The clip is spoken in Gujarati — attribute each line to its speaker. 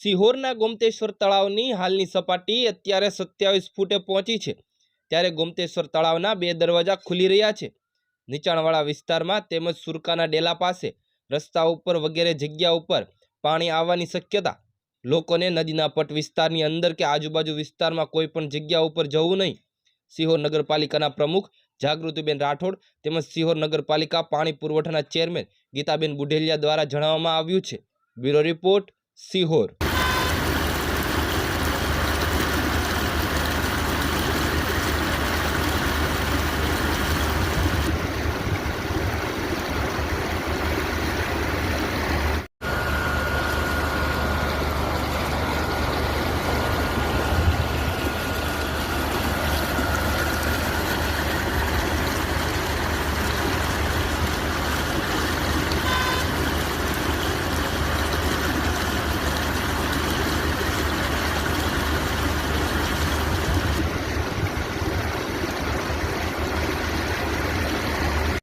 Speaker 1: સિહોરના ગોમતેશ્વર તળાવની હાલની સપાટી અત્યારે સત્યાવીસ ફૂટે પહોંચી છે. ત્યારે ગોમતેશ્વર તળાવના બે દરવાજા ખુલી રહ્યા છે. નીચાણવાળા વિસ્તારમાં તેમજ સુરકાના ડેલા પાસે, રસ્તા ઉપર વગેરે જગ્યા ઉપર પાણી આવવાની શક્યતા. લોકોને નદીના પટ વિસ્તારની અંદર કે આજુબાજુ વિસ્તારમાં કોઈ પણ જગ્યા ઉપર જવું નહીં. સિહોર નગરપાલિકાના પ્રમુખ જાગૃતિબેન રાઠોડ તેમજ સિહોર નગરપાલિકા પાણી પુરવઠાના ચેરમેન ગીતાબેન બુઢેલિયા દ્વારા જણાવવામાં આવ્યું છે. Bureau report, Sihor.